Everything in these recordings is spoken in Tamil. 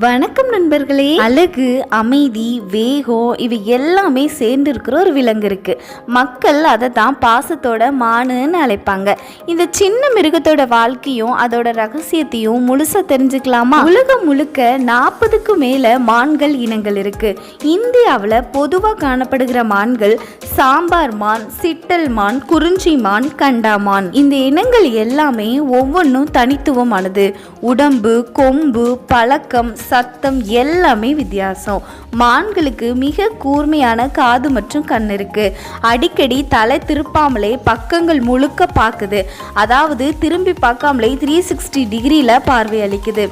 வணக்கம் நண்பர்களே. அழகு அமைதி வேகம் இவை எல்லாமே சேர்ந்து இருக்கிற ஒரு விலங்கு இருக்கு. மக்கள் அதை தான் பாசத்தோட மானுன்னு அழைப்பாங்க. இந்த சின்ன மிருகத்தோட வாழ்க்கையும் அதோட ரகசியத்தையும் முழுசா தெரிஞ்சுக்கலாமா? உலகம் முழுக்க நாற்பதுக்கு மேல மான்கள் இனங்கள் இருக்கு. இந்தியாவில் பொதுவாக காணப்படுகிற மான்கள் சாம்பார் மான் சிட்டல் மான் குறிஞ்சி மான் கண்டாமான் இந்த இனங்கள் எல்லாமே ஒவ்வொன்றும் தனித்துவமானது. உடம்பு கொம்பு பழக்கம் சத்தம் எல்லாமே வித்தியாசம். மான்களுக்கு மிக கூர்மையான காது மற்றும் கண் இருக்கு. அடிக்கடி தலை திருப்பாமலே பக்கங்கள் முழுக்க பார்க்குது அதாவது திரும்பி பார்க்காமலே த்ரீ சிக்ஸ்டி டிகிரியில் பார்வை அளிக்குது.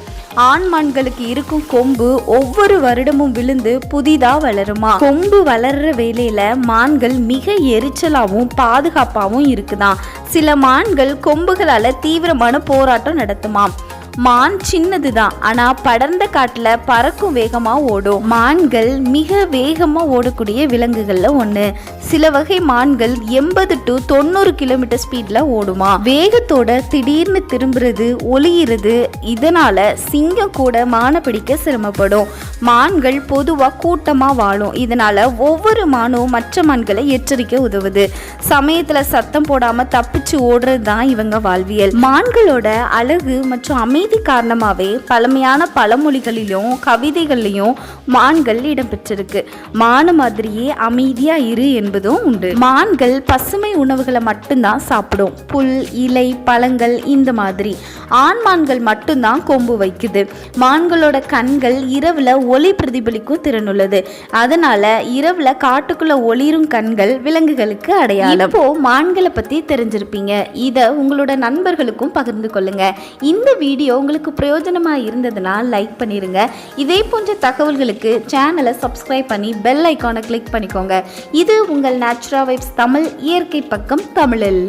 ஆண் மான்களுக்கு இருக்கும் கொம்பு ஒவ்வொரு வருடமும் விழுந்து புதிதா வளருமா? கொம்பு வளர்ற வேலையில மான்கள் மிக எரிச்சலாகவும் பாதுகாப்பாகவும் இருக்குதாம். சில மான்கள் கொம்புகளால தீவிரமான போராட்டம் நடத்துமாம். மான் சின்னது தான் ஆனால் படர்ந்த காட்டில் பறக்கும் வேகமாக ஓடும். மான்கள் மிக வேகமாக ஓடக்கூடிய விலங்குகளில் ஒன்று சில வகை மான்கள் எண்பது டு தொண்ணூறு கிலோமீட்டர் ஸ்பீடில் ஓடுமா. வேகத்தோட திடீர்னு திரும்புறது ஒளியிறது இதனால சிங்கம் கூட மானை பிடிக்க சிரமப்படும். மான்கள் பொதுவாக கூட்டமாக வாழும். இதனால ஒவ்வொரு மானும் மற்ற மான்களை எச்சரிக்க உதவுது. சமயத்தில் சத்தம் போடாமல் தப்பிச்சு ஓடுறது தான் இவங்க வாழ்வியல். மான்களோட அழகு மற்றும் அமை அமைதி காரணமாகவே பழமையான பழமொழிகளிலும் கவிதைகள்லையும் மான்கள் இடம்பெற்றிருக்கு. மானு மாதிரியே அமைதியாக இரு என்பதும் உண்டு. மான்கள் பசுமை உணவுகளை மட்டும்தான் சாப்பிடும். புல் இலை பழங்கள் இந்த மாதிரி. ஆண் மான்கள் மட்டும்தான் கொம்பு வைக்குது. மான்களோட கண்கள் இரவுல ஒளி பிரதிபலிக்கும் திறன் உள்ளது. அதனால இரவுல காட்டுக்குள்ள ஒளிரும் கண்கள் விலங்குகளுக்கு அடையாளம். இப்போ மான்களை பத்தி தெரிஞ்சிருப்பீங்க. இதை உங்களோட நண்பர்களுக்கும் பகிர்ந்து கொள்ளுங்க. இந்த வீடியோ உங்களுக்கு பிரயோஜனமாக இருந்ததுன்னா லைக் பண்ணிடுங்க இதே போன்ற தகவல்களுக்கு சேனலை சப்ஸ்கிரைப் பண்ணி பெல் ஐக்கானை கிளிக் பண்ணிக்கோங்க. இது உங்கள் நேச்சுரா வைப்ஸ் தமிழ் இயற்கை பக்கம் தமிழில்.